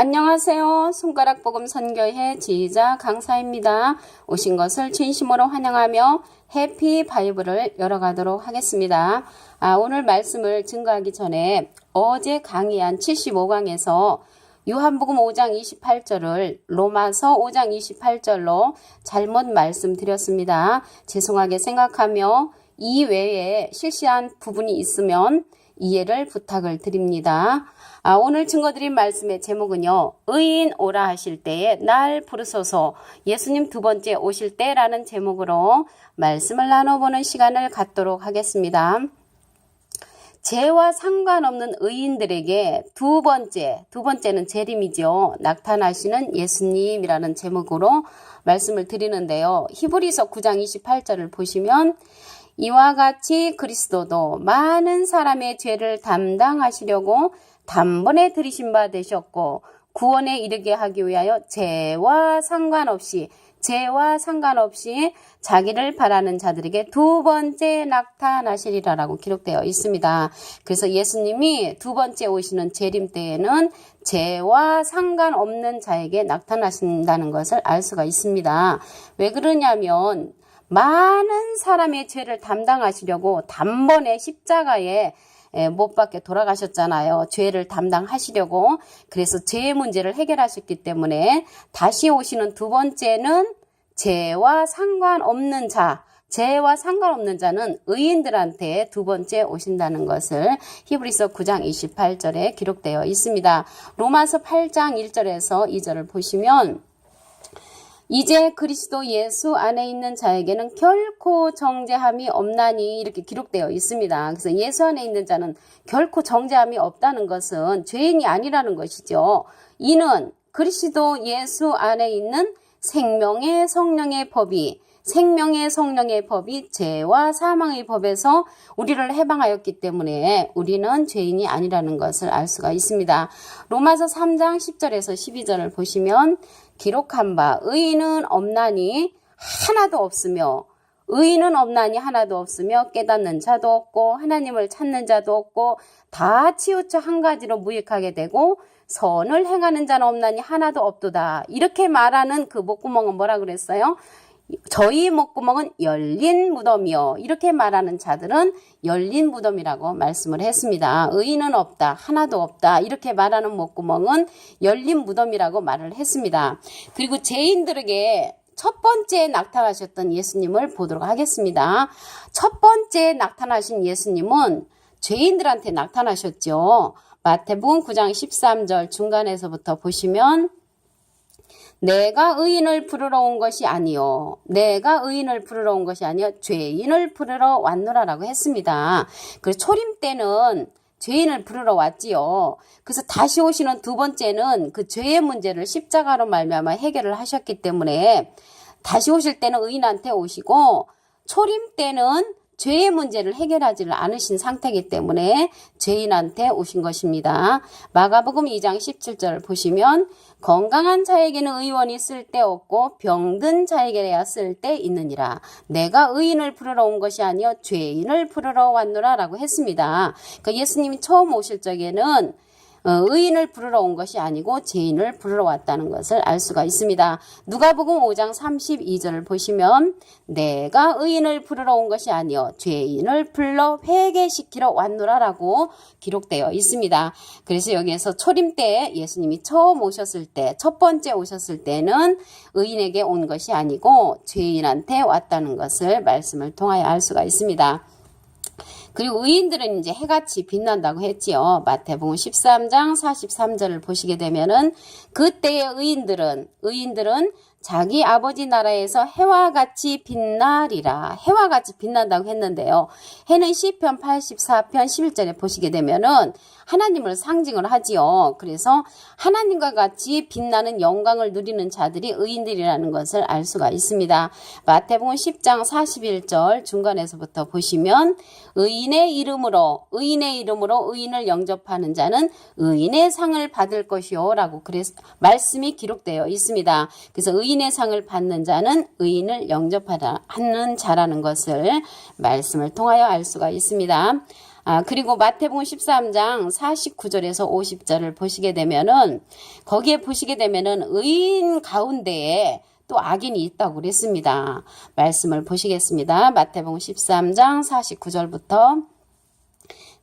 안녕하세요. 손가락 복음 선교회 지휘자 강사입니다. 오신 것을 진심으로 환영하며 해피 바이블을 열어가도록 하겠습니다. 아, 오늘 말씀을 증거하기 전에 어제 강의한 75강에서 요한복음 5장 28절을 로마서 5장 28절로 잘못 말씀드렸습니다. 죄송하게 생각하며 이 외에 실시한 부분이 있으면 이해를 부탁을 드립니다. 아, 오늘 증거드린 말씀의 제목은요, 의인 오라 하실 때에 날 부르소서 예수님 두 번째 오실 때라는 제목으로 말씀을 나눠보는 시간을 갖도록 하겠습니다. 죄와 상관없는 의인들에게 두 번째, 두 번째는 재림이죠. 나타나시는 예수님이라는 제목으로 말씀을 드리는데요. 히브리서 9장 28절을 보시면 이와 같이 그리스도도 많은 사람의 죄를 담당하시려고 단번에 들이신 바 되셨고 구원에 이르게 하기 위하여 죄와 상관없이 죄와 상관없이 자기를 바라는 자들에게 두 번째 나타나시리라라고 기록되어 있습니다. 그래서 예수님이 두 번째 오시는 재림 때에는 죄와 상관없는 자에게 나타나신다는 것을 알 수가 있습니다. 왜 그러냐면 많은 사람의 죄를 담당하시려고 단번에 십자가에 못 박게 돌아가셨잖아요. 죄를 담당하시려고. 그래서 죄의 문제를 해결하셨기 때문에 다시 오시는 두 번째는 죄와 상관없는 자, 죄와 상관없는 자는 의인들한테 두 번째 오신다는 것을 히브리서 9장 28절에 기록되어 있습니다. 로마서 8장 1절에서 2절을 보시면 이제 그리스도 예수 안에 있는 자에게는 결코 정죄함이 없나니 이렇게 기록되어 있습니다. 그래서 예수 안에 있는 자는 결코 정죄함이 없다는 것은 죄인이 아니라는 것이죠. 이는 그리스도 예수 안에 있는 생명의 성령의 법이 생명의 성령의 법이 죄와 사망의 법에서 우리를 해방하였기 때문에 우리는 죄인이 아니라는 것을 알 수가 있습니다. 로마서 3장 10절에서 12절을 보시면 기록한 바 의인은 없나니 하나도 없으며 의인은 없나니 하나도 없으며 깨닫는 자도 없고 하나님을 찾는 자도 없고 다 치우쳐 한 가지로 무익하게 되고 선을 행하는 자는 없나니 하나도 없도다. 이렇게 말하는 그 목구멍은 뭐라 그랬어요? 저희 목구멍은 열린 무덤이요. 이렇게 말하는 자들은 열린 무덤이라고 말씀을 했습니다. 의인은 없다. 하나도 없다. 이렇게 말하는 목구멍은 열린 무덤이라고 말을 했습니다. 그리고 죄인들에게 첫 번째 나타나셨던 예수님을 보도록 하겠습니다. 첫 번째 나타나신 예수님은 죄인들한테 나타나셨죠. 마태복음 9장 13절 중간에서부터 보시면 내가 의인을 부르러 온 것이 아니요. 내가 의인을 부르러 온 것이 아니요. 죄인을 부르러 왔노라라고 했습니다. 그 초림 때는 죄인을 부르러 왔지요. 그래서 다시 오시는 두 번째는 그 죄의 문제를 십자가로 말미암아 해결을 하셨기 때문에 다시 오실 때는 의인한테 오시고 초림 때는 죄의 문제를 해결하지를 않으신 상태이기 때문에 죄인한테 오신 것입니다. 마가복음 2장 17절을 보시면 건강한 자에게는 의원이 쓸데없고 병든 자에게야 쓸데 있느니라. 내가 의인을 부르러 온 것이 아니요 죄인을 부르러 왔노라라고 했습니다. 그러니까 예수님이 처음 오실 적에는 어, 의인을 부르러 온 것이 아니고 죄인을 부르러 왔다는 것을 알 수가 있습니다. 누가복음 5장 32절을 보시면 내가 의인을 부르러 온 것이 아니요 죄인을 불러 회개시키러 왔노라라고 기록되어 있습니다. 그래서 여기에서 초림 때 예수님이 처음 오셨을 때 첫 번째 오셨을 때는 의인에게 온 것이 아니고 죄인한테 왔다는 것을 말씀을 통하여 알 수가 있습니다. 그리고 의인들은 이제 해같이 빛난다고 했지요. 마태복음 13장 43절을 보시게 되면은 그때의 의인들은 의인들은 자기 아버지 나라에서 해와 같이 빛나리라. 해와 같이 빛난다고 했는데요. 해는 시편 84편 11절에 보시게 되면은 하나님을 상징을 하지요. 그래서 하나님과 같이 빛나는 영광을 누리는 자들이 의인들이라는 것을 알 수가 있습니다. 마태복음 10장 41절 중간에서부터 보시면 의인의 이름으로 의인의 이름으로 의인을 영접하는 자는 의인의 상을 받을 것이요라고 그래서 말씀이 기록되어 있습니다. 그래서 의 인의 상을 받는 자는 의인을 영접하는 자라는 것을 말씀을 통하여 알 수가 있습니다. 아, 그리고 마태복음 13장 49절에서 50절을 보시게 되면은 거기에 보시게 되면은 의인 가운데에 또 악인이 있다고 그랬습니다. 말씀을 보시겠습니다. 마태복음 13장 49절부터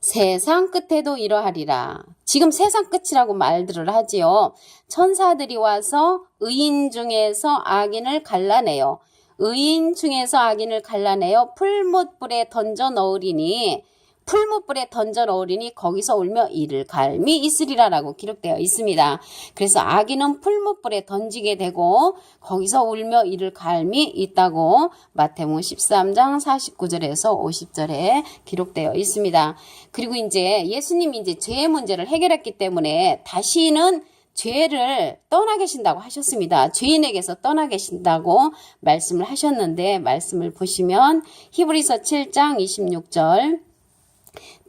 세상 끝에도 이러하리라. 지금 세상 끝이라고 말들을 하지요. 천사들이 와서 의인 중에서 악인을 갈라내요. 의인 중에서 악인을 갈라내어 풀못불에 던져 넣으리니 풀무불에 던져 넣으리니 거기서 울며 이를 갈미 있으리라라고 기록되어 있습니다. 그래서 아기는 풀무불에 던지게 되고 거기서 울며 이를 갈미 있다고 마태복음 13장 49절에서 50절에 기록되어 있습니다. 그리고 이제 예수님이 이제 죄의 문제를 해결했기 때문에 다시는 죄를 떠나 계신다고 하셨습니다. 죄인에게서 떠나 계신다고 말씀을 하셨는데 말씀을 보시면 히브리서 7장 26절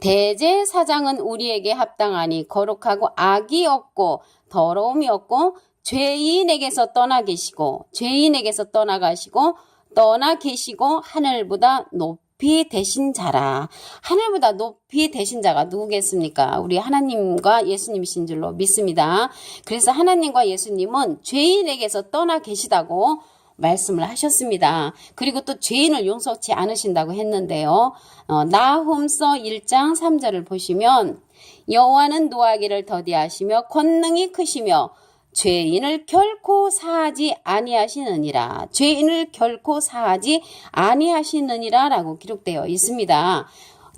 대제 사장은 우리에게 합당하니 거룩하고 악이 없고 더러움이 없고 죄인에게서 떠나 계시고 죄인에게서 떠나가시고 떠나 계시고 하늘보다 높이 되신 자라. 하늘보다 높이 되신 자가 누구겠습니까? 우리 하나님과 예수님이신 줄로 믿습니다. 그래서 하나님과 예수님은 죄인에게서 떠나 계시다고 말씀을 하셨습니다. 그리고 또 죄인을 용서치 않으신다고 했는데요. 어, 나홈서 1장 3절을 보시면 여호와는 노하기를 더디하시며 권능이 크시며 죄인을 결코 사하지 아니하시느니라. 죄인을 결코 사하지 아니하시느니라라고 기록되어 있습니다.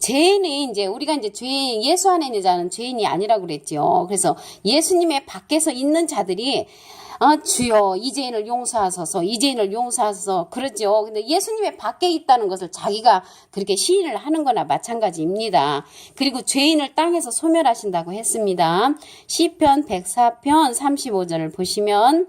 죄인이 이제 우리가 이제 죄인 예수 안에 있는 자는 죄인이 아니라고 그랬죠. 그래서 예수님의 밖에서 있는 자들이 아, 주여, 이 죄인을 용서하소서, 이 죄인을 용서하소서, 그러죠. 근데 예수님의 밖에 있다는 것을 자기가 그렇게 시인을 하는 거나 마찬가지입니다. 그리고 죄인을 땅에서 소멸하신다고 했습니다. 시편 104편 35절을 보시면,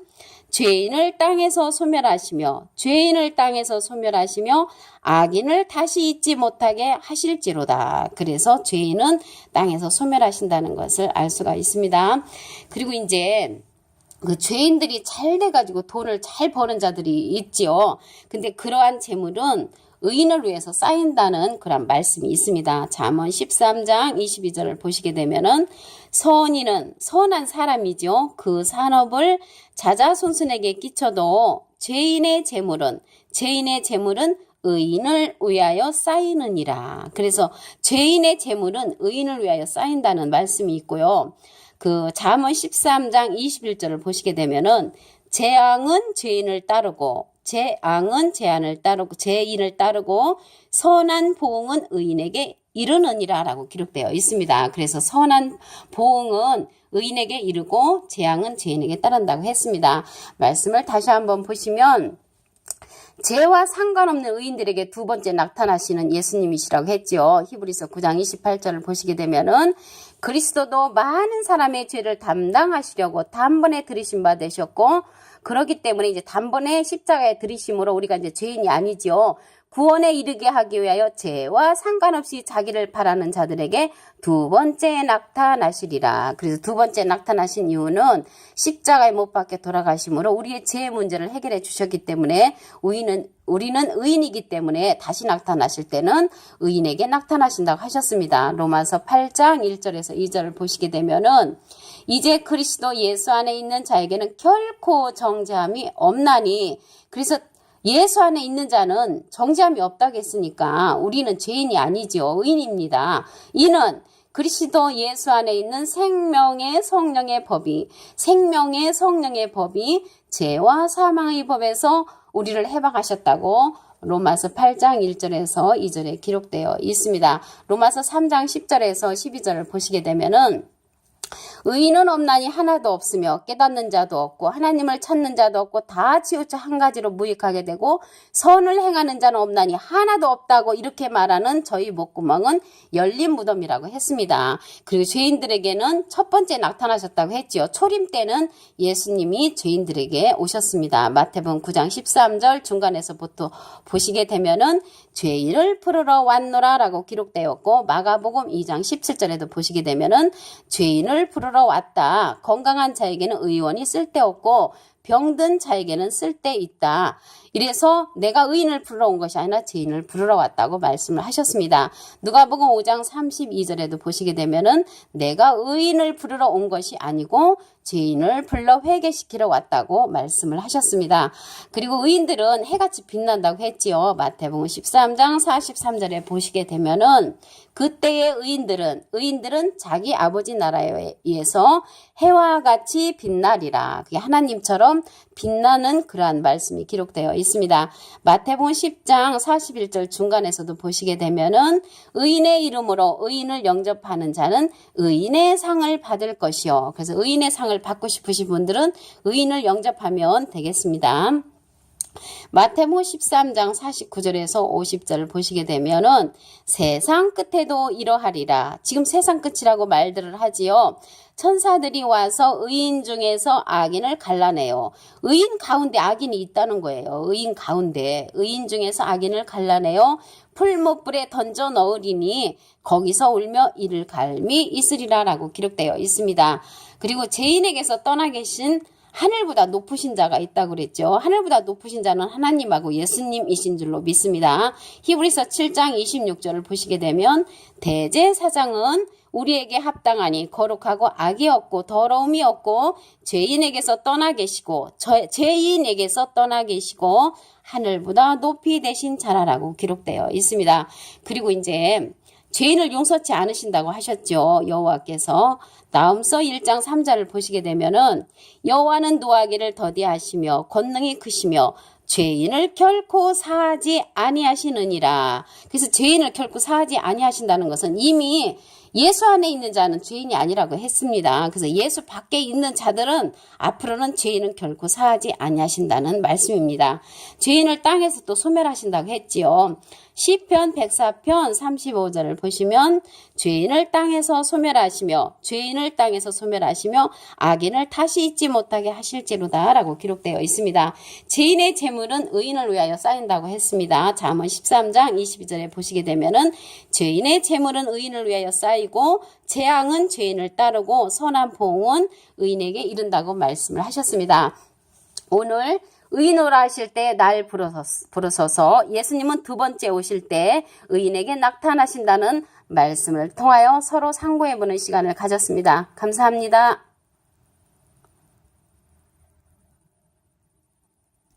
죄인을 땅에서 소멸하시며 죄인을 땅에서 소멸하시며 악인을 다시 잊지 못하게 하실지로다. 그래서 죄인은 땅에서 소멸하신다는 것을 알 수가 있습니다. 그리고 이제 그 죄인들이 잘 돼가지고 돈을 잘 버는 자들이 있지요. 근데 그러한 재물은 의인을 위해서 쌓인다는 그런 말씀이 있습니다. 잠언 13장 22절을 보시게 되면은 선인은 선한 사람이죠. 그 산업을 자자손손에게 끼쳐도 죄인의 재물은 죄인의 재물은 의인을 위하여 쌓이느니라. 그래서 죄인의 재물은 의인을 위하여 쌓인다는 말씀이 있고요. 그 잠언 13장 21절을 보시게 되면은 재앙은 죄인을 따르고 재앙은 재안을 따르고 죄인을 따르고 선한 보응은 의인에게 이르느니라라고 기록되어 있습니다. 그래서 선한 보응은 의인에게 이르고 재앙은 죄인에게 따른다고 했습니다. 말씀을 다시 한번 보시면 죄와 상관없는 의인들에게 두 번째 나타나시는 예수님이시라고 했지요. 히브리서 9장 28절을 보시게 되면은 그리스도도 많은 사람의 죄를 담당하시려고 단번에 들이신 바 되셨고 그렇기 때문에 이제 단번에 십자가에 들이심으로 우리가 이제 죄인이 아니지요. 구원에 이르게 하기 위하여 죄와 상관없이 자기를 바라는 자들에게 두 번째 나타나시리라. 그래서 두 번째 나타나신 이유는 십자가에 못 박혀 돌아가심으로 우리의 죄 문제를 해결해 주셨기 때문에 우리는 우리는 의인이기 때문에 다시 나타나실 때는 의인에게 나타나신다고 하셨습니다. 로마서 8장 1절에서 2절을 보시게 되면은 이제 그리스도 예수 안에 있는 자에게는 결코 정죄함이 없나니 그래서 예수 안에 있는 자는 정죄함이 없다고 했으니까 우리는 죄인이 아니죠. 의인입니다. 이는 그리스도 예수 안에 있는 생명의 성령의 법이 생명의 성령의 법이 죄와 사망의 법에서 우리를 해방하셨다고 로마서 8장 1절에서 2절에 기록되어 있습니다. 로마서 3장 10절에서 12절을 보시게 되면은 의인은 없나니 하나도 없으며 깨닫는 자도 없고 하나님을 찾는 자도 없고 다 치우쳐 한 가지로 무익하게 되고 선을 행하는 자는 없나니 하나도 없다고 이렇게 말하는 저희 목구멍은 열린 무덤이라고 했습니다. 그리고 죄인들에게는 첫 번째 나타나셨다고 했지요. 초림 때는 예수님이 죄인들에게 오셨습니다. 마태복음 9장 13절 중간에서부터 보시게 되면은 죄인을 풀으러 왔노라라고 기록되었고 마가복음 2장 17절에도 보시게 되면은 죄인을 풀으러 왔다. 건강한 자에게는 의원이 쓸데없고 병든 자에게는 쓸데 있다. 이래서 내가 의인을 부르러 온 것이 아니라 죄인을 부르러 왔다고 말씀을 하셨습니다. 누가복음 5장 32절에도 보시게 되면은 내가 의인을 부르러 온 것이 아니고 죄인을 불러 회개시키러 왔다고 말씀을 하셨습니다. 그리고 의인들은 해같이 빛난다고 했지요. 마태복음 13장 43절에 보시게 되면은 그때의 의인들은 의인들은 자기 아버지 나라에 의해서 해와 같이 빛나리라. 그게 하나님처럼 빛나는 그러한 말씀이 기록되어 있습니다. 마태복음 10장 41절 중간에서도 보시게 되면은 의인의 이름으로 의인을 영접하는 자는 의인의 상을 받을 것이요. 그래서 의인의 상을 받고 싶으신 분들은 의인을 영접하면 되겠습니다. 마태복음 13장 49절에서 50절을 보시게 되면은 세상 끝에도 이러하리라. 지금 세상 끝이라고 말들을 하지요. 천사들이 와서 의인 중에서 악인을 갈라내요. 의인 가운데 악인이 있다는 거예요. 의인 가운데 의인 중에서 악인을 갈라내요. 풀못불에 던져 넣으리니 거기서 울며 이를 갈미 있으리라라고 기록되어 있습니다. 그리고 죄인에게서 떠나 계신 하늘보다 높으신 자가 있다고 그랬죠. 하늘보다 높으신 자는 하나님하고 예수님이신 줄로 믿습니다. 히브리서 7장 26절을 보시게 되면 대제사장은 우리에게 합당하니 거룩하고 악이 없고 더러움이 없고 죄인에게서 떠나 계시고 저, 죄인에게서 떠나 계시고 하늘보다 높이 되신 자라라고 기록되어 있습니다. 그리고 이제 죄인을 용서치 않으신다고 하셨죠. 여호와께서 다음서 1장 3절을 보시게 되면은 여호와는 노하기를 더디하시며 권능이 크시며 죄인을 결코 사하지 아니하시느니라. 그래서 죄인을 결코 사하지 아니하신다는 것은 이미 예수 안에 있는 자는 죄인이 아니라고 했습니다. 그래서 예수 밖에 있는 자들은 앞으로는 죄인은 결코 사하지 아니하신다는 말씀입니다. 죄인을 땅에서 또 소멸하신다고 했지요. 시편 104편 35절을 보시면 죄인을 땅에서 소멸하시며 죄인을 땅에서 소멸하시며 악인을 다시 잊지 못하게 하실지로다라고 기록되어 있습니다. 죄인의 재물은 의인을 위하여 쌓인다고 했습니다. 잠언 13장 22절에 보시게 되면은 죄인의 재물은 의인을 위하여 쌓이 고 재앙은 죄인을 따르고 선한 보응은 의인에게 이른다고 말씀을 하셨습니다. 오늘 의인으로 하실 때 날 부르셔서 예수님은 두 번째 오실 때 의인에게 나타나신다는 말씀을 통하여 서로 상고해보는 시간을 가졌습니다. 감사합니다.